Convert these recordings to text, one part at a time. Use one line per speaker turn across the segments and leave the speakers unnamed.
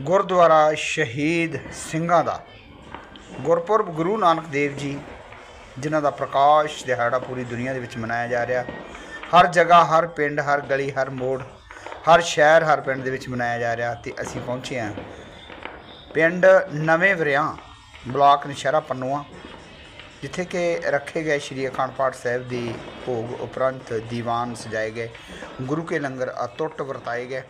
ਗੁਰਦੁਆਰਾ ਸ਼ਹੀਦ ਸਿੰਘਾਂ ਦਾ। ਗੁਰਪੁਰਬ ਗੁਰੂ ਨਾਨਕ ਦੇਵ ਜੀ, ਜਿਨ੍ਹਾਂ ਦਾ ਪ੍ਰਕਾਸ਼ ਦਿਹਾੜਾ ਪੂਰੀ ਦੁਨੀਆ ਦੇ ਵਿੱਚ ਮਨਾਇਆ ਜਾ ਰਿਹਾ। ਹਰ ਜਗ੍ਹਾ, ਹਰ ਪਿੰਡ, ਹਰ ਗਲੀ, ਹਰ ਮੋੜ, ਹਰ ਸ਼ਹਿਰ, ਹਰ ਪਿੰਡ ਦੇ ਵਿੱਚ ਮਨਾਇਆ ਜਾ ਰਿਹਾ ਤੇ ਅਸੀਂ ਪਹੁੰਚੇ ਹਾਂ ਪਿੰਡ ਨਵੇਂ ਵਰਿਆਂ ਬਲਾਕ ਨਸ਼ਹਿਰਾ ਪੰਨੂਆ, ਜਿੱਥੇ ਕਿ ਰੱਖੇ ਗਏ ਸ਼੍ਰੀ ਅਖੰਡ ਪਾਠ ਸਾਹਿਬ ਦੀ ਭੋਗ ਉਪਰੰਤ ਦੀਵਾਨ ਸਜਾਏ ਗਏ, ਗੁਰੂ ਕੇ ਲੰਗਰ ਅਤੁੱਟ ਵਰਤਾਏ ਗਏ।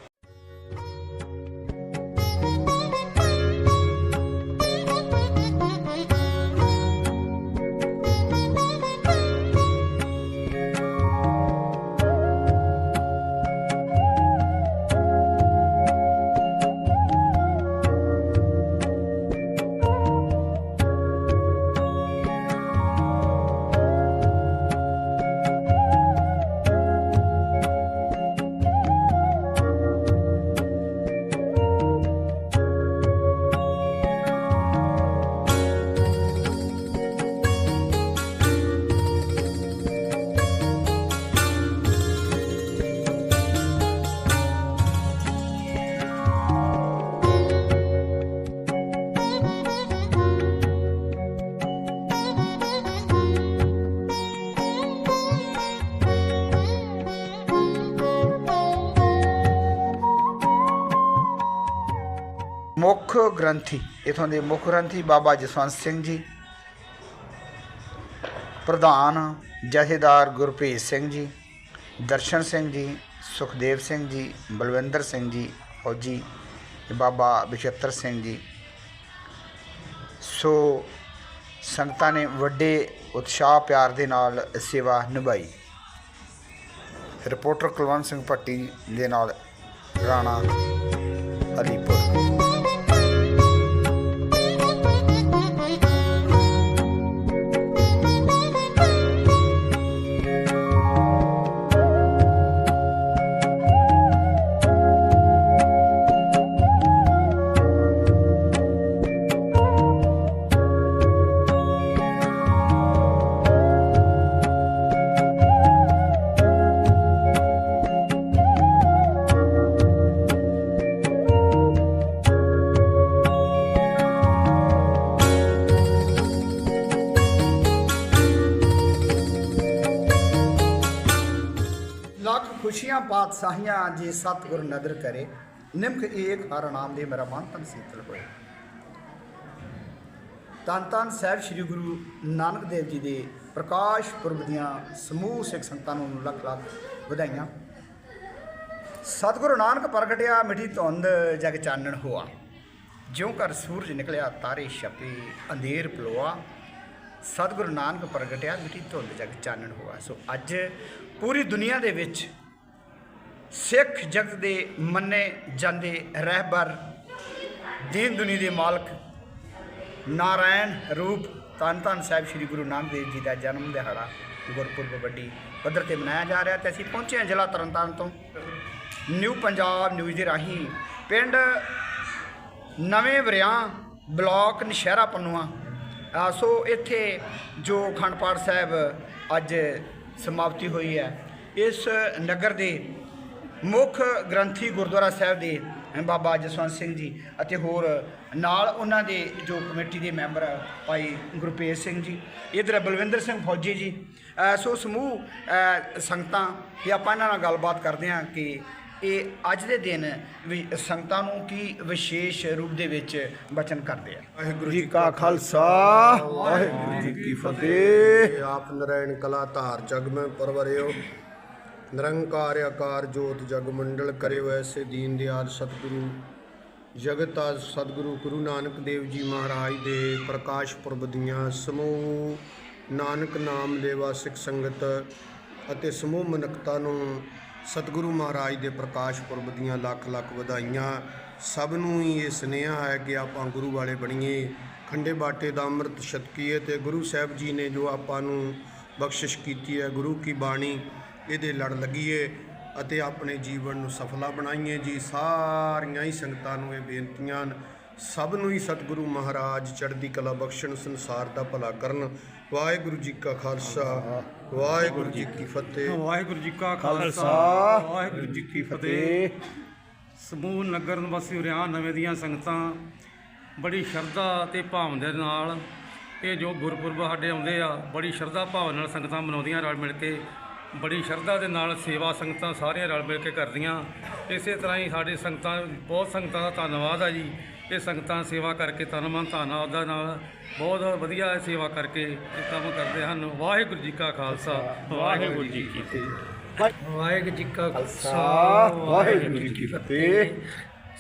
ਮੁੱਖ ਗ੍ਰੰਥੀ, ਇਥੋਂ ਦੇ ਮੁੱਖ ਗ੍ਰੰਥੀ ਬਾਬਾ ਜਸਵੰਤ ਸਿੰਘ ਜੀ, ਪ੍ਰਧਾਨ ਜਥੇਦਾਰ ਗੁਰਪ੍ਰੀਤ ਸਿੰਘ ਜੀ, ਦਰਸ਼ਨ ਸਿੰਘ ਜੀ, ਸੁਖਦੇਵ ਸਿੰਘ ਜੀ, ਬਲਵਿੰਦਰ ਸਿੰਘ ਜੀ, ਫੌਜੀ ਬਾਬਾ ਬਚਿੱਤਰ ਸਿੰਘ ਜੀ। ਸੋ ਸੰਗਤਾਂ ਨੇ ਵੱਡੇ ਉਤਸ਼ਾਹ ਪਿਆਰ ਦੇ ਨਾਲ ਸੇਵਾ ਨਿਭਾਈ। ਰਿਪੋਰਟਰ ਕੁਲਵੰਤ ਸਿੰਘ ਭੱਟੀ ਦੇ ਨਾਲ ਰਾਣਾ ਅਲੀਪੁਰ। ਪਾਤਸ਼ਾਹੀਆਂ ਜੇ ਸਤਿਗੁਰ ਨਦਰ ਕਰੇ, ਨਿਮਖ ਏਕ ਹਰ ਨਾਮ ਦੇ ਮੇਰਾ ਮਨ ਤਨ ਸੀਤਲ ਹੋਏ। ਤਨ ਤਨ ਸਾਹਿਬ ਸ੍ਰੀ ਗੁਰੂ ਨਾਨਕ ਦੇਵ ਜੀ ਦੇ ਪ੍ਰਕਾਸ਼ ਪੁਰਬ ਦੀਆਂ ਸਮੂਹ ਸਿੱਖ ਸੰਗਤਾਂ ਨੂੰ ਲੱਖ ਲੱਖ ਵਧਾਈਆਂ। ਸਤਿਗੁਰੂ ਨਾਨਕ ਪ੍ਰਗਟਿਆ, ਮਿੱਠੀ ਧੁੰਦ ਜਗ ਚਾਨਣ ਹੋਆ। ਜਿਉਂ ਕਰ ਸੂਰਜ ਨਿਕਲਿਆ, ਤਾਰੇ ਛਪੇ, ਅੰਧੇਰ ਪਲੋਆ। ਸਤਿਗੁਰੂ ਨਾਨਕ ਪ੍ਰਗਟਿਆ, ਮਿੱਠੀ ਧੁੰਦ ਜਗ ਚਾਨਣ ਹੋਆ। ਸੋ ਅੱਜ ਪੂਰੀ ਦੁਨੀਆ ਦੇ ਵਿੱਚ ਸਿੱਖ ਜਗਤ ਦੇ ਮੰਨੇ ਜਾਂਦੇ ਰਹਿਬਰ, ਦੀਨ ਦੁਨੀ ਦੇ ਮਾਲਕ, ਨਾਰਾਇਣ ਰੂਪ ਧੰਨ ਧੰਨ ਸਾਹਿਬ ਸ੍ਰੀ ਗੁਰੂ ਨਾਨਕ ਦੇਵ ਜੀ ਦਾ ਜਨਮ ਦਿਹਾੜਾ ਗੁਰਪੁਰਬ ਵੱਡੀ ਪੱਧਰ ਤੇ ਮਨਾਇਆ ਜਾ ਰਿਹਾ ਤੇ ਅਸੀਂ ਪਹੁੰਚੇ ਹਾਂ ਜ਼ਿਲ੍ਹਾ ਤਰਨਤਾਰਨ ਤੋਂ। ਨਿਊ ਪੰਜਾਬ ਨਿਊਜ਼ ਦੇ ਰਾਹੀਂ ਪਿੰਡ ਨਵੇਂ ਵਰਿਆਂ ਬਲਾਕ ਨਸ਼ਹਿਰਾ ਪੰਨੂਆ ਸੋ ਇੱਥੇ ਜੋ ਅਖੰਡ ਪਾਠ ਸਾਹਿਬ ਅੱਜ ਸਮਾਪਤੀ ਹੋਈ ਹੈ, ਇਸ ਨਗਰ ਦੇ ਮੁੱਖ ਗ੍ਰੰਥੀ ਗੁਰਦੁਆਰਾ ਸਾਹਿਬ ਦੇ ਬਾਬਾ ਜਸਵੰਤ ਸਿੰਘ ਜੀ ਅਤੇ ਹੋਰ ਨਾਲ ਉਹਨਾਂ ਦੇ ਜੋ ਕਮੇਟੀ ਦੇ ਮੈਂਬਰ ਭਾਈ ਗੁਰਪ੍ਰੀਤ ਸਿੰਘ ਜੀ ਇਧਰ ਬਲਵਿੰਦਰ ਸਿੰਘ ਫੌਜੀ ਜੀ। ਸੋ ਸਮੂਹ ਸੰਗਤਾਂ ਤੇ ਆਪਾਂ ਇਹਨਾਂ ਨਾਲ ਗੱਲਬਾਤ ਕਰਦੇ ਹਾਂ ਕਿ ਇਹ ਅੱਜ ਦੇ ਦਿਨ ਵੀ ਸੰਗਤਾਂ ਨੂੰ ਕੀ ਵਿਸ਼ੇਸ਼ ਰੂਪ ਦੇ ਵਿੱਚ ਬਚਨ ਕਰਦੇ ਆ।
ਵਾਹਿਗੁਰੂ ਜੀ ਕਾ ਖਾਲਸਾ। ਵਾਹਿਗੁਰੂ ਜੀ ਕੀ ਫਤਿਹ। ਆਪ ਨਰੈਣ ਕਲਾ ਧਾਰ ਜਗ ਮੈਂ ਪਰਵਰਿਓ। ਨਿਰੰਕਾਰ ਆਕਾਰ ਜੋਤ ਜਗ ਮੰਡਲ ਕਰੇ ਵੈਸੇ ਦੀਨ ਦਿਆਲ ਸਤਿਗੁਰੂ। ਜਗਤ ਆਦ ਸਤਿਗੁਰੂ ਗੁਰੂ ਨਾਨਕ ਦੇਵ ਜੀ ਮਹਾਰਾਜ ਦੇ ਪ੍ਰਕਾਸ਼ ਪੁਰਬ ਦੀਆਂ ਸਮੂਹ ਨਾਨਕ ਨਾਮ ਲੇਵਾ ਸਿੱਖ ਸੰਗਤ ਅਤੇ ਸਮੂਹ ਮਨੁੱਖਤਾ ਨੂੰ ਸਤਿਗੁਰੂ ਮਹਾਰਾਜ ਦੇ ਪ੍ਰਕਾਸ਼ ਪੁਰਬ ਦੀਆਂ ਲੱਖ ਲੱਖ ਵਧਾਈਆਂ। ਸਭ ਨੂੰ ਹੀ ਇਹ ਸੁਨੇਹਾ ਹੈ ਕਿ ਆਪਾਂ ਗੁਰੂ ਵਾਲੇ ਬਣੀਏ। ਖੰਡੇ ਬਾਟੇ ਦਾ ਅੰਮ੍ਰਿਤ ਛਕੀਏ ਤੇ ਗੁਰੂ ਸਾਹਿਬ ਜੀ ਨੇ ਜੋ ਆਪਾਂ ਨੂੰ ਬਖਸ਼ਿਸ਼ ਕੀਤੀ ਹੈ ਗੁਰੂ ਕੀ ਬਾਣੀ ਇਹਦੇ ਲੜ ਲੱਗੀਏ ਅਤੇ ਆਪਣੇ ਜੀਵਨ ਨੂੰ ਸਫਲਾ ਬਣਾਈਏ। ਜੀ ਸਾਰੀਆਂ ਹੀ ਸੰਗਤਾਂ ਨੂੰ ਇਹ ਬੇਨਤੀਆਂ ਹਨ। ਸਭ ਨੂੰ ਹੀ ਸਤਿਗੁਰੂ ਮਹਾਰਾਜ ਚੜ੍ਹਦੀ ਕਲਾ ਬਖਸ਼ਣ ਸੰਸਾਰ ਦਾ ਭਲਾ ਕਰਨ। ਵਾਹਿਗੁਰੂ ਜੀ ਕਾ ਖਾਲਸਾ ਵਾਹਿਗੁਰੂ ਜੀ ਕੀ ਫਤਿਹ।
ਵਾਹਿਗੁਰੂ ਜੀ ਕਾ ਖਾਲਸਾ ਵਾਹਿਗੁਰੂ ਜੀ ਕੀ ਫਤਿਹ। ਸਮੂਹ ਨਗਰ ਨਿਵਾਸੀ ਉਰਿਆਂ ਨਵੇਂ ਦੀਆਂ ਸੰਗਤਾਂ ਬੜੀ ਸ਼ਰਧਾ ਤੇ ਭਾਵਨਾ ਦੇ ਨਾਲ ਇਹ ਜੋ ਗੁਰਪੁਰਬ ਸਾਡੇ ਆਉਂਦੇ ਆ ਬੜੀ ਸ਼ਰਧਾ ਭਾਵਨਾ ਨਾਲ ਸੰਗਤਾਂ ਮਨਾਉਂਦੀਆਂ ਰਲ ਮਿਲ ਕੇ ਬੜੀ ਸ਼ਰਧਾ ਦੇ ਨਾਲ ਸੇਵਾ ਸੰਗਤਾਂ ਸਾਰੀਆਂ ਰਲ ਮਿਲ ਕੇ ਕਰਦੀਆਂ। ਇਸੇ ਤਰ੍ਹਾਂ ਹੀ ਸਾਡੇ ਸੰਗਤਾਂ ਬਹੁਤ ਸੰਗਤਾਂ ਦਾ ਧੰਨਵਾਦ ਆ ਜੀ। ਇਹ ਸੰਗਤਾਂ ਸੇਵਾ ਕਰਕੇ ਤਨ ਮਨ ਧਨ ਆਪਦਾ ਨਾਲ ਬਹੁਤ ਵਧੀਆ ਸੇਵਾ ਕਰਕੇ ਇਹ ਕੰਮ ਕਰਦੇ ਹਨ। ਵਾਹਿਗੁਰੂ ਜੀ ਕਾ ਖਾਲਸਾ। ਵਾਹਿਗੁਰੂ ਜੀ ਕੀ ਫਤਿਹ।
ਵਾਹਿਗੁਰੂ ਜੀ ਕਾ
ਖਾਲਸਾ।
ਖਾਲਸਾ।
ਵਾਹਿਗੁਰੂ ਜੀ ਕੀ ਫਤਿਹ।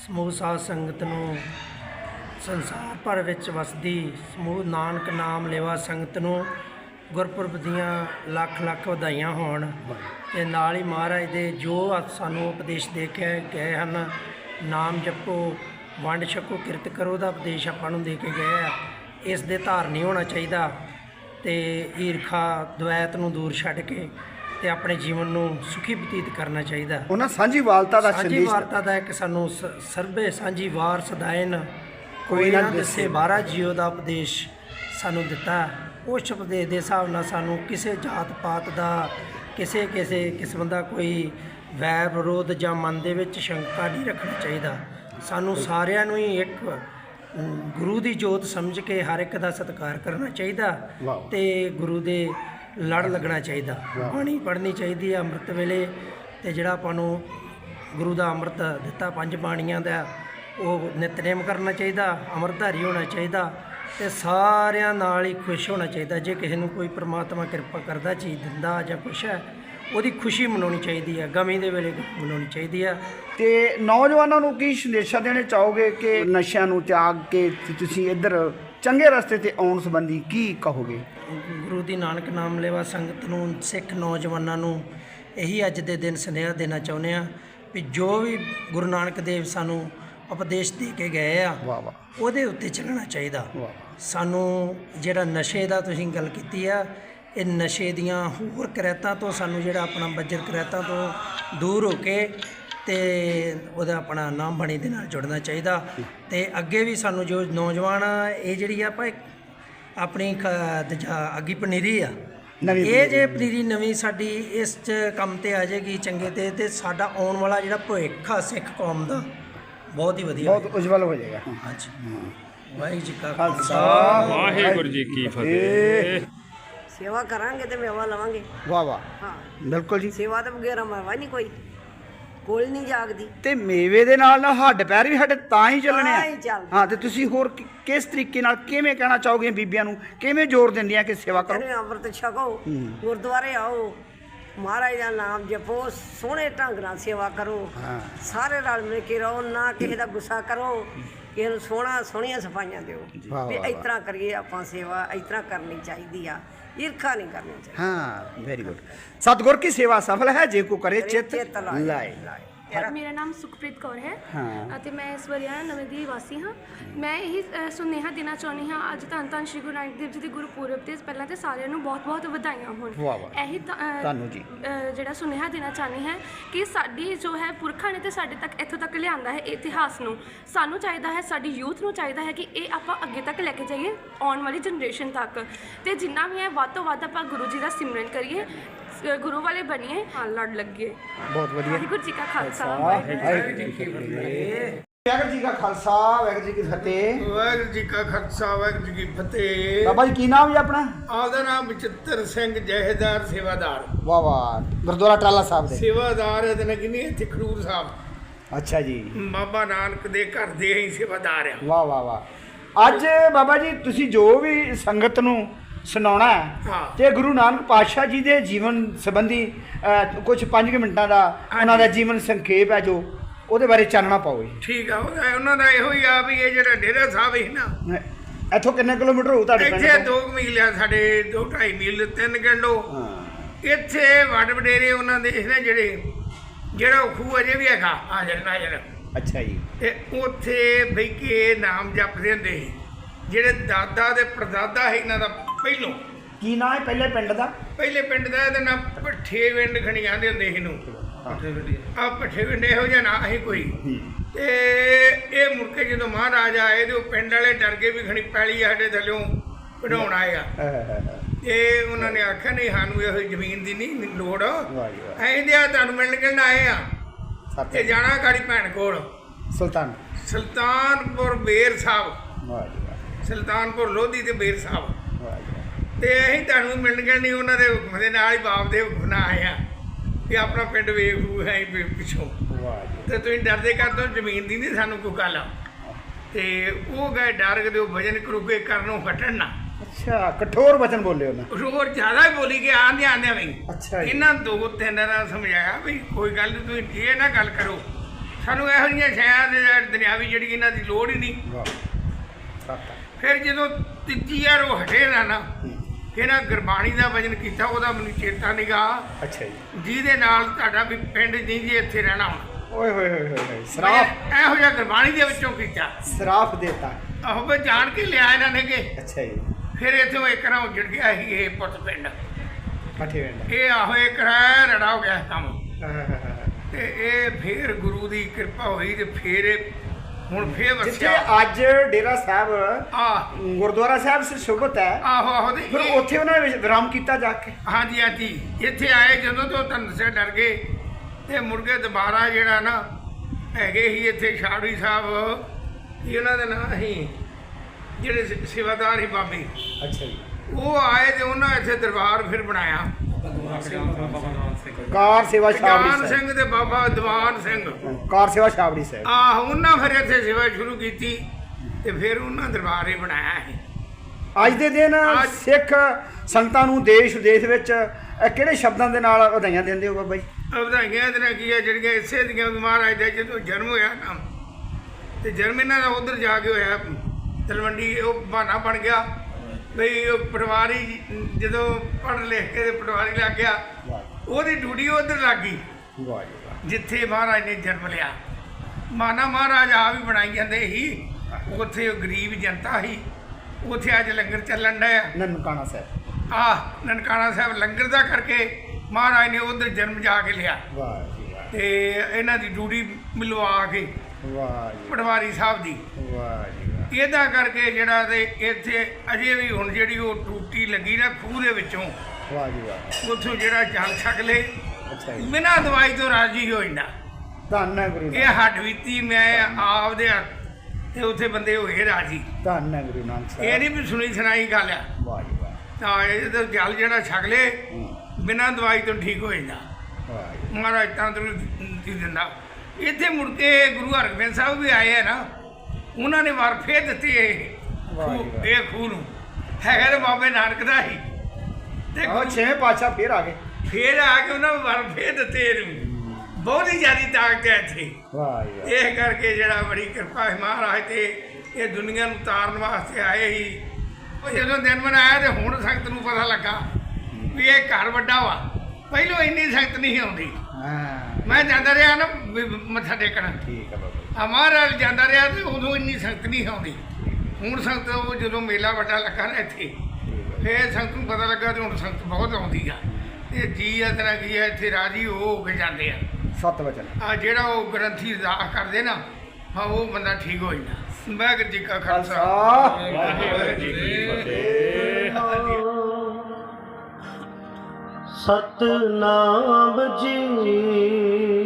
ਸਮੂਹ ਸਾਧ ਸੰਗਤ ਨੂੰ ਸੰਸਾਰ ਭਰ ਵਿੱਚ ਵਸਦੀ ਸਮੂਹ ਨਾਨਕ ਨਾਮ ਲੇਵਾ ਸੰਗਤ ਨੂੰ ਗੁਰਪੁਰਬ ਦੀਆਂ ਲੱਖ ਲੱਖ ਵਧਾਈਆਂ ਹੋਣ। ਤੇ ਨਾਲ ਹੀ ਮਹਾਰਾਜ ਦੇ ਜੋ ਸਾਨੂੰ ਉਪਦੇਸ਼ ਦੇ ਕੇ ਗਏ ਹਨ ਨਾਮ ਜਪੋ ਵੰਡ ਛਕੋ ਕਿਰਤ ਕਰੋ ਦਾ ਉਪਦੇਸ਼ ਆਪਾਂ ਨੂੰ ਦੇ ਕੇ ਗਏ ਆ। ਇਸ ਦੇ ਧਾਰਨੀ ਹੋਣਾ ਚਾਹੀਦਾ। ਤੇ ਈਰਖਾ ਦ્વੈਤ ਨੂੰ ਦੂਰ ਛੱਡ ਕੇ ਤੇ ਆਪਣੇ ਜੀਵਨ ਨੂੰ ਸੁਖੀ ਬਤੀਤ ਕਰਨਾ ਚਾਹੀਦਾ।
ਉਹਨਾਂ ਸਾਂਝੀ ਵਾਲਤਾ ਦਾ
ਸਾਂਝੀ
ਸੰਦੇਸ਼
ਵਾਰਤਾ ਦਾ ਇੱਕ ਸਾਨੂੰ ਸਰਬੇ ਸਾਂਝੀ ਵਾਰ ਸਦਾਇਨ
ਕੋਈ ਨਾ ਦੱਸੇ।
ਬਾਰਾ ਜੀਓ ਦਾ ਉਪਦੇਸ਼ ਸਾਨੂੰ ਦਿੱਤਾ। ਉਸ ਉਪਦੇਸ਼ ਦੇ ਹਿਸਾਬ ਨਾਲ ਸਾਨੂੰ ਕਿਸੇ ਜਾਤ ਪਾਤ ਦਾ ਕਿਸੇ ਕਿਸੇ ਕਿਸਮ ਦਾ ਕੋਈ ਵੈਰ ਵਿਰੋਧ ਜਾਂ ਮਨ ਦੇ ਵਿੱਚ ਸ਼ੰਕਾ ਨਹੀਂ ਰੱਖਣਾ ਚਾਹੀਦਾ। ਸਾਨੂੰ ਸਾਰਿਆਂ ਨੂੰ ਹੀ ਇੱਕ ਗੁਰੂ ਦੀ ਜੋਤ ਸਮਝ ਕੇ ਹਰ ਇੱਕ ਦਾ ਸਤਿਕਾਰ ਕਰਨਾ ਚਾਹੀਦਾ। ਤੇ ਗੁਰੂ ਦੇ ਲੜ ਲੱਗਣਾ ਚਾਹੀਦਾ। ਬਾਣੀ ਪੜ੍ਹਨੀ ਚਾਹੀਦੀ ਹੈ ਅੰਮ੍ਰਿਤ ਵੇਲੇ ਤੇ ਜਿਹੜਾ ਆਪਾਂ ਨੂੰ ਗੁਰੂ ਦਾ ਅੰਮ੍ਰਿਤ ਦਿੱਤਾ ਪੰਜ ਬਾਣੀਆਂ ਦਾ ਉਹ ਨਿਤਨੇਮ ਕਰਨਾ ਚਾਹੀਦਾ ਅੰਮ੍ਰਿਤਧਾਰੀ ਹੋਣਾ ਚਾਹੀਦਾ। ਤੇ ਸਾਰਿਆਂ ਨਾਲ ਹੀ ਖੁਸ਼ ਹੋਣਾ ਚਾਹੀਦਾ ਜੇ ਕਿਸੇ ਨੂੰ ਕੋਈ ਪ੍ਰਮਾਤਮਾ ਕਿਰਪਾ ਕਰਦਾ ਚੀਜ਼ ਦਿੰਦਾ ਜਾਂ ਕੁਛ ਹੈ ਉਹਦੀ ਖੁਸ਼ੀ ਮਨਾਉਣੀ ਚਾਹੀਦੀ ਹੈ ਗਮੀ ਦੇ ਵੇਲੇ ਮਨਾਉਣੀ ਚਾਹੀਦੀ ਹੈ
ਤੇ ਨੌਜਵਾਨਾਂ ਨੂੰ ਕੀ ਸੰਦੇਸ਼ਾ ਦੇਣੇ ਚਾਹੋਗੇ ਕਿ ਨਸ਼ਿਆਂ ਨੂੰ ਤਿਆਗ ਕੇ ਤੁਸੀਂ ਇੱਧਰ ਚੰਗੇ ਰਸਤੇ ਤੇ ਆਉਣ ਸੰਬੰਧੀ ਕੀ ਕਹੋਗੇ?
ਗੁਰੂ ਦੀ ਨਾਨਕ ਨਾਮ ਲੈਵਾ ਸੰਗਤ ਨੂੰ ਸਿੱਖ ਨੌਜਵਾਨਾਂ ਨੂੰ ਇਹੀ ਅੱਜ ਦੇ ਦਿਨ ਸੁਨੇਹਾ ਦੇਣਾ ਚਾਹੁੰਦੇ ਆ ਵੀ ਜੋ ਵੀ ਗੁਰੂ ਨਾਨਕ ਦੇਵ ਸਾਨੂੰ ਉਪਦੇਸ਼ ਦੇ ਕੇ ਗਏ ਆ
ਵਾਹ ਵਾਹ।
ਉਹਦੇ ਉੱਤੇ ਚੱਲਣਾ ਚਾਹੀਦਾ।
ਵਾਹ।
ਸਾਨੂੰ ਜਿਹੜਾ ਨਸ਼ੇ ਦਾ ਤੁਸੀਂ ਗੱਲ ਕੀਤੀ ਆ ਇਹ ਨਸ਼ੇ ਦੀਆਂ ਹੋਰ ਕਰੈਤਾਂ ਤੋਂ ਸਾਨੂੰ ਜਿਹੜਾ ਆਪਣਾ ਬੱਜਰ ਕਰੈਤਾਂ ਤੋਂ ਦੂਰ ਹੋ ਕੇ ਤੇ ਉਹਦਾ ਆਪਣਾ ਨਾਮ ਬਣੀ ਦੇ ਨਾਲ ਜੁੜਨਾ ਚਾਹੀਦਾ। ਤੇ ਅੱਗੇ ਵੀ ਸਾਨੂੰ ਜੋ ਨੌਜਵਾਨ ਇਹ ਜਿਹੜੀ ਆ ਆਪਾਂ ਇੱਕ ਆਪਣੀ ਅੱਗੀ ਪਨੀਰੀ ਆ ਇਹ ਜੇ ਪਨੀਰੀ ਨਵੀਂ ਸਾਡੀ ਇਸ ਚ ਕੰਮ ਤੇ ਆ ਜਾਏਗੀ ਚੰਗੇ ਤੇ ਤੇ ਸਾਡਾ ਆਉਣ ਵਾਲਾ ਜਿਹੜਾ ਭਵਿੱਖ ਆ ਸਿੱਖ ਕੌਮ ਦਾ ਬਹੁਤ ਹੀ ਵਧੀਆ
ਬਹੁਤ ਉਜਵਲ ਹੋ ਜਾਏਗਾ।
ਹਾਂਜੀ। ਵਾਹਿਗੁਰੂ ਜੀ ਕਾ
ਖਾਲਸਾ।
ਵਾਹਿਗੁਰੂ ਜੀ ਕੀ ਫਤਿਹ।
ਸੇਵਾ ਕਰਾਂਗੇ ਤੇ ਮੇਵਾ ਲਵਾਂਗੇ।
ਵਾਹ ਵਾਹ।
ਹਾਂ।
ਬਿਲਕੁਲ ਜੀ।
ਸੇਵਾ ਤੋਂ ਬਗੈਰ ਮਰਵਾ ਨਹੀਂ ਕੋਈ। ਕੋਲ ਨਹੀਂ ਜਾਗਦੀ।
ਤੇ ਮੇਵੇ ਦੇ ਨਾਲ ਨਾਲ ਹੱਡ ਪੈਰ ਵੀ ਸਾਡੇ ਤਾਂ ਹੀ ਚੱਲਣੇ
ਤਾਂ ਹੀ
ਆ
ਚੱਲਦੇ।
ਹਾਂ ਤੇ ਤੁਸੀਂ ਹੋਰ ਕਿ- ਕਿਸ ਤਰੀਕੇ ਨਾਲ ਕਿਵੇਂ ਕਹਿਣਾ ਚਾਹੋਗੇ ਬੀਬੀਆਂ ਨੂੰ? ਕਿਵੇਂ ਜ਼ੋਰ ਦਿੰਦੀਆਂ ਕਿ ਸੇਵਾ ਕਰੋ?
ਕਹਿੰਦੇ ਅੰਮ੍ਰਿਤ ਛਕੋ। ਗੁਰਦੁਆਰੇ ਆਓ। ਮਹਾਰਾਜ ਦਾ ਨਾਮ ਜਪੋ। ਸੋਹਣੇ ਢੰਗ ਨਾਲ ਸੇਵਾ ਕਰੋ।
ਹਾਂ।
ਸਾਰੇ ਰਲ ਮਿਲ ਕੇ ਰਹੋ। ਨਾ ਕਿਸੇ ਦਾ ਗੁੱਸਾ ਕਰੋ। ਕਿਸੇ ਨੂੰ ਸੋਹਣਾ ਸੋਹਣੀਆਂ ਸਫਾਈਆਂ ਦਿਓ।
ਵਾਹ,
ਵੀ
ਵਾਹ,
ਇਸ ਤਰ੍ਹਾਂ ਕਰੀਏ ਆਪਾਂ ਸੇਵਾ ਇਸ ਤਰ੍ਹਾਂ ਕਰਨੀ ਚਾਹੀਦੀ ਆ। ਈਰਖਾ ਨਹੀਂ ਕਰਨੀ ਚਾਹੀਦੀ।
ਹਾਂ ਵੈਰੀ ਗੁੱਡ ਸਤਗੁਰ ਕੀ ਸੇਵਾ ਸਫਲ ਹੈ? ਜੇ ਕੋ ਕਰੇ ਚਿਤ
ਚਿੱਤ ਲਾਏ।
ਲਾਏ।
ਮੇਰਾ ਨਾਮ ਸੁਖਪ੍ਰੀਤ ਕੌਰ ਹੈ
ਹਾਂ।
ਅਤੇ ਮੈਂ ਇਸ ਵਰਿਆ ਨਵੇਂ ਦੀ ਵਾਸੀ ਹਾਂ ਮੈਂ ਇਹ ਅ, ਸੁਨੇਹਾ ਦੇਣਾ ਚਾਹੁੰਦੀ ਹਾਂ ਅੱਜ ਧੰਨ ਧੰਨ ਸ਼੍ਰੀ ਗੁਰੂ ਨਾਨਕ ਦੇਵ ਜੀ ਦੇ ਗੁਰਪੁਰਬ ਤੇ ਪਹਿਲਾਂ ਤੇ ਸਾਰਿਆਂ ਨੂੰ ਬਹੁਤ-ਬਹੁਤ ਵਧਾਈਆਂ ਹੋਣ
ਵਾਹ, ਵਾਹ।
ਇਹੀ ਤਾਂ, ਅ,
ਤੁਹਾਨੂੰ ਜੀ।
ਅ, ਜਿਹੜਾ ਸੁਨੇਹਾ ਦੇਣਾ ਚਾਹੁੰਦੀ ਹੈ ਕਿ ਸਾਡੀ ਜੋ ਹੈ ਪੁਰਖਾਂ ਨੇ ਤੇ ਸਾਡੇ ਤੱਕ ਇੱਥੋਂ ਤੱਕ ਲਿਆਂਦਾ ਹੈ ਇਤਿਹਾਸ ਨੂੰ ਸਾਨੂੰ ਚਾਹੀਦਾ ਹੈ ਸਾਡੀ ਯੂਥ ਨੂੰ ਚਾਹੀਦਾ ਹੈ ਕਿ ਇਹ ਆਪਾਂ ਅੱਗੇ ਤੱਕ ਲੈ ਕੇ ਜਾਈਏ ਆਉਣ ਵਾਲੀ ਜਨਰੇਸ਼ਨ ਤੱਕ ਤੇ ਜਿੰਨਾ ਵੀ ਹੈ ਵੱਧ ਤੋਂ ਵੱਧ ਆਪਾਂ ਗੁਰੂ ਜੀ ਦਾ ਸਿਮਰਨ ਕਰੀਏ ਗੁਰੂ ਵਾਲੇ ਬਣੀਏ ਹਾਂ। ਲੜ ਲੱਗੀਏ
ਬਹੁਤ ਵਧੀਆ।
ਵਾਹਿਗੁਰੂ ਜੀ ਕਾ ਖਾਲਸਾ ਵਾਹਿਗੁਰੂ
ਜੀ ਕੀ ਫਤਿਹ। ਵਾਹਿਗੁਰੂ ਜੀ ਕਾ ਖਾਲਸਾ ਵਾਹਿਗੁਰੂ ਜੀ ਕੀ ਫਤਿਹ।
ਵਾਹਿਗੁਰੂ ਜੀ ਕਾ ਖਾਲਸਾ ਵਾਹਿਗੁਰੂ ਜੀ ਕੀ ਫਤਿਹ।
ਬਾਬਾ ਜੀ ਕੀ ਨਾਮ ਜੀ ਆਪਣਾ?
ਆਪਦਾ ਨਾਮ ਬਚਿੱਤਰ ਸਿੰਘ ਜਹੇਦਾਰ ਸੇਵਾਦਾਰ।
ਵਾਹ ਵਾਹ। ਗੁਰਦੁਆਰਾ ਟਾਲਾ ਸਾਹਿਬ ਦੇ।
ਸੇਵਾਦਾਰ ਇਹਦੇ ਨਾਲ ਕਿੰਨੀ ਇੱਥੇ ਖਡੂਰ ਸਾਹਿਬ।
ਅੱਛਾ ਜੀ।
ਬਾਬਾ ਨਾਨਕ ਦੇ ਘਰ ਦੇ ਹੀ ਸੇਵਾਦਾਰ ਆ
ਵਾਹ ਵਾਹ ਵਾਹ। ਅੱਜ ਬਾਬਾ ਜੀ ਤੁਸੀਂ ਜੋ ਵੀ ਸੰਗਤ ਨੂੰ ਸੁਣਾਉਣਾ ਹੈ।
ਹਾਂ।
ਤੇ ਗੁਰੂ ਨਾਨਕ ਪਾਤਸ਼ਾਹ ਜੀ ਦੇ ਜੀਵਨ ਸੰਬੰਧੀ ਕੁਝ 5 ਮਿੰਟਾਂ ਦਾ ਉਹਨਾਂ ਦਾ ਜੀਵਨ ਸੰਖੇਪ ਹੈ ਜੋ ਉਹਦੇ ਬਾਰੇ ਚਾਨਣਾ ਪਾਓ ਜੀ।
ਠੀਕ ਆ ਉਹਨਾਂ ਦਾ ਇਹੋ ਹੀ ਆ ਵੀ ਇਹ ਜਿਹੜਾ ਡੇਰਾ ਸਾਹਿਬ ਹੈ ਨਾ।
ਇੱਥੋਂ ਕਿੰਨੇ ਕਿਲੋਮੀਟਰ ਹੋਊ ਤੁਹਾਡੇ ਪਿੰਡ
ਇੱਥੇ
ਤੋਂ?
2 ਮੀਲ ਆ ਸਾਡੇ 2.5 ਮੀਲ 3 ਕਿਲੋ।
ਹਾਂ।
ਇੱਥੇ ਵੱਡ ਵਡੇਰੇ ਉਹਨਾਂ ਦੇ ਇਹਨੇ ਜਿਹੜੇ ਜਿਹੜਾ ਖੂਹ ਅਜੇ ਵੀ ਹੈਗਾ। ਆ ਜਿਹੜਾ ਜਿਹੜਾ
ਅੱਛਾ ਜੀ।
ਤੇ ਉੱਥੇ ਬਈ ਕੇ ਨਾਮ ਜਪਦੇ ਹੁੰਦੇ ਜਿਹੜੇ ਦਾਦਾ ਦੇ ਪਰਦਾਦਾ ਹੈ ਇਹਨਾਂ ਦਾ ਪਹਿਲੋਂ।
ਕੀ ਨਾਂ ਹੈ ਪਹਿਲੇ ਪਿੰਡ ਦਾ?
ਪਹਿਲੇ ਪਿੰਡ ਦਾ ਇਹਦਾ ਨਾਮ ਭੱਠੇ ਵਿੰਡ ਖਣੀ ਆਂਦੇ ਹੁੰਦੇ ਸੀ ਇਹਨੂੰ। ਆ। ਭੱਠੇ ਵਿੰਡ ਇਹੋ ਜਿਹਾ ਨਾਂ ਸੀ ਕੋਈ। ਤੇ ਇਹ ਮੁੜ ਕੇ ਜਦੋਂ ਮਹਾਰਾਜ ਆਏ ਤੇ ਉਹ ਪਿੰਡ ਵਾਲੇ ਡਰ ਗਏ ਵੀ ਖਣੀ ਪੈਲੀ ਸਾਡੇ ਥੱਲਿਓਂ ਕਢਾਉਣ ਆਏ ਆ। ਤੇ ਉਹਨਾਂ ਨੇ ਆਖਿਆ ਨਹੀਂ ਸਾਨੂੰ ਇਹੋ ਜਿਹੀ ਜ਼ਮੀਨ ਦੀ ਨਹੀਂ ਲੋੜ।
ਵਾਹ ਜੀ ਵਾਹ।
ਐਂ ਦੇ ਆ ਤੁਹਾਨੂੰ ਮਿਲਣ ਕਿਣ ਆਏ ਆ। ਤੇ ਜਾਣਾ ਗਾੜੀ ਭੈਣ ਕੋਲ।
ਸੁਲਤਾਨ
ਸੁਲਤਾਨਪੁਰ ਬੇਰ ਸਾਹਿਬ।
ਵਾਹ ਜੀ ਵਾਹ।
ਸੁਲਤਾਨਪੁਰ ਲੋਧੀ ਤੇ ਬੇਰ ਸਾਹਿਬ। ਤੇ ਅਸੀਂ ਤੁਹਾਨੂੰ ਮਿਲਣ ਗਏ ਨਹੀਂ ਉਹਨਾਂ ਦੇ ਹੁਕਮ ਦੇ ਨਾਲ ਹੀ ਬਾਪ ਦੇ ਹੁਕਮ ਨਾਲ ਆਏ ਆ। ਕਿ ਆਪਣਾ ਪਿੰਡ ਵੇਖ ਹੈ ਪਿੱਛੋਂ। ਤੇ ਤੁਸੀਂ ਡਰਦੇ ਕਰਦੇ ਜ਼ਮੀਨ ਦੀ ਨਹੀਂ ਸਾਨੂੰ ਕੋਈ ਗੱਲ ਤੇ ਉਹ ਗਏ ਡਰ ਕੇ ਉਹ ਭਜਨ ਕਰੂਗੇ ਕਰਨੋਂ ਹਟਣ ਨਾ।
ਅੱਛਾ ਕਠੋਰ ਵਚਨ ਬੋਲੇ ਉਹਨਾਂ।
ਹੋਰ ਜ਼ਿਆਦਾ ਹੀ ਬੋਲੀ ਕਿ ਆਂਦੇ ਆਂਦੇ ਵੀ।
ਅੱਛਾ।
ਇਹਨਾਂ ਦੋ ਤਿੰਨ ਨਾਲ ਸਮਝਾਇਆ ਵੀ ਕੋਈ ਗੱਲ ਨਹੀਂ ਤੁਸੀਂ ਇਹ ਨਾ ਗੱਲ ਕਰੋ। ਸਾਨੂੰ ਇਹੋ ਜਿਹੀਆਂ ਸ਼ਾਇਦ ਦੁਨਿਆਵੀ ਜਿਹੜੀ ਇਹਨਾਂ ਦੀ ਲੋੜ ਹੀ ਨਹੀਂ। ਫਿਰ ਜਦੋਂ ਤੀਜੀ ਵਾਰ ਉਹ ਹਟੇ ਨਾ ਨਾ ਆ ਗੁਰਬਾਣੀ ਦਾ ਵਜਨ ਕੀਤਾ ਉਹਦਾ ਮੈਨੂੰ ਚੇਤਾ ਨਿਗਾ
ਅੱਛਾ ਜੀ।
ਜਿਹਦੇ ਨਾਲ ਤੁਹਾਡਾ ਵੀ ਪਿੰਡ ਨਹੀਂ ਜੀ ਇੱਥੇ ਰਹਿਣਾ ਹੁਣ।
ਓਏ ਹੋਏ ਹੋਏ ਹੋਏ ਸਰਾਫ
ਮੈਂ ਇਹੋ ਜਿਹਾ ਗੁਰਬਾਣੀ ਦੇ ਵਿੱਚੋਂ ਕੀਤਾ।
ਸਰਾਫ ਦੇਤਾ।
ਆਹੋ ਵੀ ਜਾਣ ਕੇ ਲਿਆ ਇਹਨਾਂ ਨੇ ਕਿ
ਅੱਛਾ ਜੀ।
ਫਿਰ ਇੱਥੋਂ ਇੱਕ ਨਾ ਉੱਜੜ ਗਿਆ ਸੀ ਇਹ ਪੁੱਤ ਪਿੰਡ।
ਪੱਠੇ ਵੇਂਦਾ
ਇਹ ਆਹੋ ਇੱਕ ਰਾ ਰੜਾ ਹੋ ਗਿਆ ਕੰਮ। ਤੇ ਇਹ ਫੇਰ ਗੁਰੂ ਦੀ ਕਿਰਪਾ ਹੋਈ ਤੇ ਫੇਰ ਇਹ ਹੁਣ ਫੇਰ
ਜਿੱਥੇ
ਵਸਿਆ
ਅੱਜ ਡੇਰਾ ਸਾਹਿਬ
ਆ
ਗੁਰਦੁਆਰਾ ਸਾਹਿਬ ਸੇ ਸ਼ੁਭਤ ਹੈ।
ਆਹੋ ਆਹੋ ਤੇ
ਫਿਰ
ਇਹ-
ਉੱਥੇ ਉਹਨਾਂ ਨੇ ਵਿਰਾਮ ਕੀਤਾ ਜਾ ਕੇ।
ਹਾਂਜੀ ਹਾਂਜੀ। ਇੱਥੇ ਆਏ ਜਦੋਂ ਤੋਂ ਤੁਹਾਨੂੰ ਦੱਸਿਆ ਡਰ ਗਏ। ਤੇ ਕੇ ਦੁਬਾਰਾ ਜਿਹੜਾ ਨਾ ਹੈਗੇ ਹੀ ਇੱਥੇ ਸ਼ਾੜੀ ਸਾਹਿਬ। ਕੀ ਉਹਨਾਂ ਦਾ ਨਾਂ ਸੀ ਜਿਹੜੇ ਸੇ- ਸੇਵਾਦਾਰ ਸੀ ਬਾਬੇ।
ਅੱਛਾ ਜੀ।
ਉਹ ਆਏ ਤੇ ਉਹਨਾਂ ਇੱਥੇ ਦਰਬਾਰ ਫਿਰ ਬਣਾਇਆ।
ਕਾਰ ਸੇਵਾ
ਜਾਨ
ਸਾਹਿਬ।
ਸਿੰਘ ਤੇ ਬਾਬਾ ਦੀਵਾਨ ਸਿੰਘ।
ਕਾਰ ਸੇਵਾ ਛਾਵੜੀ ਸਾਹਿਬ।
ਆਹ ਉਹਨਾਂ ਫਿਰ ਇੱਥੇ ਸੇਵਾ ਸ਼ੁਰੂ ਕੀਤੀ ਤੇ ਫਿਰ ਉਹਨਾਂ ਦਰਬਾਰ ਹੀ ਬਣਾਇਆ ਸੀ
ਅੱਜ ਦੇ ਦਿਨ
ਅੱਜ-
ਸਿੱਖ ਸੰਗਤਾਂ ਨੂੰ ਦੇਸ਼ ਵਿਦੇਸ਼ ਵਿੱਚ ਇਹ ਕਿਹੜੇ ਸ਼ਬਦਾਂ ਦੇ ਨਾਲ ਵਧਾਈਆਂ ਦਿੰਦੇ ਹੋ ਬਾਬਾ ਜੀ?
ਵਧਾਈਆਂ ਇਹਦੇ ਨਾਲ ਕੀ ਆ ਜਿਹੜੀਆਂ ਇਸੇ ਦੀਆਂ ਮਹਾਰਾਜ ਦਾ ਜਦੋਂ ਜਨਮ ਹੋਇਆ ਨਾ ਤੇ ਜਨਮ ਇਹਨਾਂ ਦਾ ਉਧਰ ਜਾ ਕੇ ਹੋਇਆ ਤਲਵੰਡੀ ਉਹ ਬਹਾਨਾ ਬਣ ਗਿਆ। ਬਈ ਉਹ ਪਟਵਾਰੀ ਜਦੋਂ ਪੜ੍ਹ ਲਿਖ ਕੇ ਤੇ ਪਟਵਾਰੀ ਲੱਗ ਗਿਆ ਉਹਦੀ ਡਿਊਟੀ ਉਧਰ ਲੱਗ ਗਈ। ਜਿੱਥੇ ਮਹਾਰਾਜ ਨੇ ਜਨਮ ਲਿਆ। ਮਾਨਾ ਮਹਾਰਾਜ ਆ ਵੀ ਬਣਾਈ ਜਾਂਦੇ ਸੀ। ਉੱਥੇ ਉਹ ਗਰੀਬ ਜਨਤਾ ਸੀ। ਉੱਥੇ ਅੱਜ ਲੰਗਰ ਚੱਲਣ ਡਿਆ।
ਨਨਕਾਣਾ ਸਾਹਿਬ।
ਆ ਨਨਕਾਣਾ ਸਾਹਿਬ ਲੰਗਰ ਦਾ ਕਰਕੇ ਮਹਾਰਾਜ ਨੇ ਉਧਰ ਜਨਮ ਜਾ ਕੇ ਲਿਆ। ਤੇ ਇਹਨਾਂ ਦੀ ਡਿਊਟੀ ਮਿਲਵਾ ਕੇ
ਵਾਹ
ਪਟਵਾਰੀ ਸਾਹਿਬ ਦੀ।
ਵਾਹ
ਇਹਦਾ ਕਰਕੇ ਜਿਹੜਾ ਤੇ ਇੱਥੇ ਅਜੇ ਵੀ ਹੁਣ ਜਿਹੜੀ ਉਹ ਟੂਟੀ ਲੱਗੀ ਨਾ ਖੂਹ ਦੇ ਵਿੱਚੋਂ
ਵਾਹ ਜੀ ਵਾਹ।
ਉੱਥੋਂ ਜਿਹੜਾ ਜਲ ਛਕ ਲੇ।
ਅੱਛਾ ਜੀ।
ਬਿਨਾਂ ਦਵਾਈ ਤੋਂ ਰਾਜੀ ਹੋ ਜਾਂਦਾ
ਧੰਨ ਹੈ ਗੁਰੂ
ਇਹ ਹੱਡ ਬੀਤੀ ਮੈਂ ਆਪਦੇ ਹੱਥ ਤੇ ਉੱਥੇ ਬੰਦੇ ਹੋਏ ਰਾਜੀ।
ਧੰਨ ਹੈ ਗੁਰੂ ਨਾਨਕ
ਇਹ
ਸਾਹਿਬ
ਨਹੀਂ ਵੀ ਸੁਣੀ ਸੁਣਾਈ ਗੱਲ ਆ।
ਵਾਹ ਜੀ ਵਾਹ।
ਤਾਂ ਇਹ ਤਾਂ ਜਲ ਜਿਹੜਾ ਛਕ ਲੇ ਬਿਨਾਂ ਦਵਾਈ ਤੋਂ ਠੀਕ ਹੋ ਜਾਂਦਾ।
ਵਾਹ ਜੀ
ਮਹਾਰਾਜ ਤੰਦਰੁਸਤੀ ਦਿੰਦਾ। ਇੱਥੇ ਮੁੜ ਕੇ ਗੁਰੂ ਹਰਗੋਬਿੰਦ ਸਾਹਿਬ ਵੀ ਆਏ ਆ ਨਾ। ਉਹਨਾਂ ਨੇ ਵਰ ਫੇਰ ਦਿੱਤੇ ਇਹ ਖੂਹ-। ਇਹ ਖੂਹ ਨੂੰ। ਹੈਗਾ ਤੇ ਬਾਬੇ ਨਾਨਕ ਦਾ ਹੀ। ਤੇ
ਆਹ ਛੇਵੇਂ ਪਾਤਸ਼ਾਹ ਫੇਰ ਆ ਗਏ।
ਫੇਰ ਆ ਕੇ ਉਹਨਾਂ ਨੂੰ ਵਰ ਫੇਰ ਦਿੱਤੇ ਇਹਨੂੰ। ਬਹੁਤ ਹੀ ਜ਼ਿਆਦੀ ਤਾਕਤ ਹੈ ਇੱਥੇ।
ਵਾਹ ਜੀ ਵਾਹ
ਇਹ ਕਰਕੇ ਜਿਹੜਾ ਬੜੀ ਕਿਰਪਾ ਹੈ ਮਹਾਰਾਜ ਤੇ ਇਹ ਦੁਨੀਆ ਨੂੰ ਤਾਰਨ ਵਾਸਤੇ ਆਏ ਹੀ ਉਹ ਜਦੋਂ ਦਿਨ ਮਨਾਇਆ ਤੇ ਹੁਣ ਸੰਗਤ ਨੂੰ ਪਤਾ ਲੱਗਾ ਵੀ ਇਹ ਘਰ ਵੱਡਾ ਵਾ। ਪਹਿਲੋਂ ਇੰਨੀ ਸੰਗਤ ਨਹੀਂ ਆਉਂਦੀ।
ਹਾਂ।
ਮੈਂ ਜਾਂਦਾ ਰਿਹਾ ਨਾ ਵੀ ਮੱਥਾ ਟੇਕਣ।
ਠੀਕ ਹੈ
ਮਹਾਰਾਜ ਜਾਂਦਾ ਰਿਹਾ ਤੇ ਉਦੋਂ ਇੰਨੀ ਸੰਗਤ ਨਹੀਂ ਆਉਂਦੀ। ਹੁਣ ਸੰਗਤ ਉਹ ਜਦੋਂ ਮੇਲਾ ਵੱਡਾ ਲੱਗਾ ਨਾ ਇੱਥੇ ਫੇਰ ਸੰਗਤ ਨੂੰ ਪਤਾ ਲੱਗਾ ਤੇ ਹੁਣ ਸੰਗਤ ਬਹੁਤ ਆਉਂਦੀ ਆ। ਤੇ ਜੀ ਆ ਤਰ੍ਹਾਂ ਕੀ ਆ ਇੱਥੇ ਰਾਜੀ ਹੋ ਹੋ ਕੇ ਜਾਂਦੇ ਆ।
ਸਤ ਵਚਨ
ਆ ਜਿਹੜਾ ਉਹ ਗ੍ਰੰਥੀ ਅਰਦਾਸ ਕਰਦੇ ਨਾ ਹਾਂ ਉਹ ਬੰਦਾ ਠੀਕ ਹੋ ਜਾਂਦਾ। ਵਾਹਿਗੁਰੂ ਜੀ ਕਾ ਖਾਲਸਾ।
ਖਾਲਸਾ।
ਵਾਹਿਗੁਰੂ ਜੀ ਕੀ ਫਤਿਹ
ਸਤਨਾਮ ਜੀ।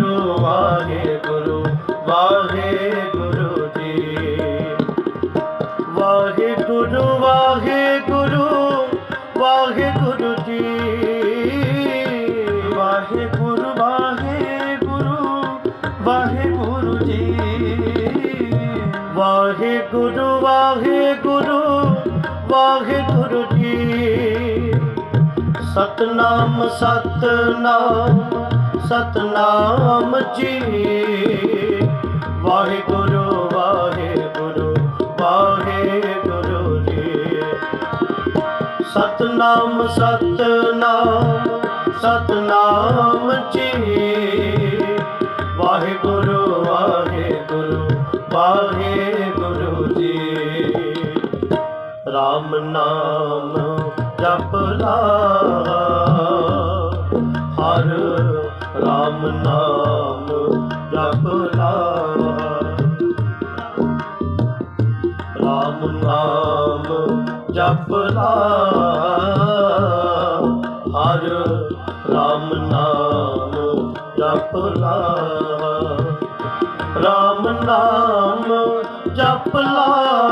ਵਾਹਿਗੁਰੂ ਜੀ। ਵਾਹਿਗੁਰੂ ਵਾਹਿਗੁਰੂ ਵਾਹਿਗੁਰੂ ਜੀ। ਵਾਹਿਗੁਰੂ ਵਾਹਿਗੁਰੂ ਵਾਹਿਗੁਰੂ ਜੀ। ਵਾਹਿਗੁਰੂ ਵਾਹਿਗੁਰੂ ਵਾਹਿਗੁਰੂ ਜੀ। ਸਤਨਾਮ ਸਤਨਾਮ ਸਤਨਾਮ ਜੀ। ਸਤਨਾਮ ਸਤਨਾਮ ਸਤਨਾਮ ਜੀ। ਵਾਹਿਗੁਰੂ ਵਾਹਿਗੁਰੂ ਵਾਹਿਗੁਰੂ ਜੀ। RAM ਨਾਮ ਜਪ ਲਾ। ਹਰ RAM ਨਾਮ ਜਪ ਲਾ। RAM ਨਾਮ ਜਪ ਲਾ। Allah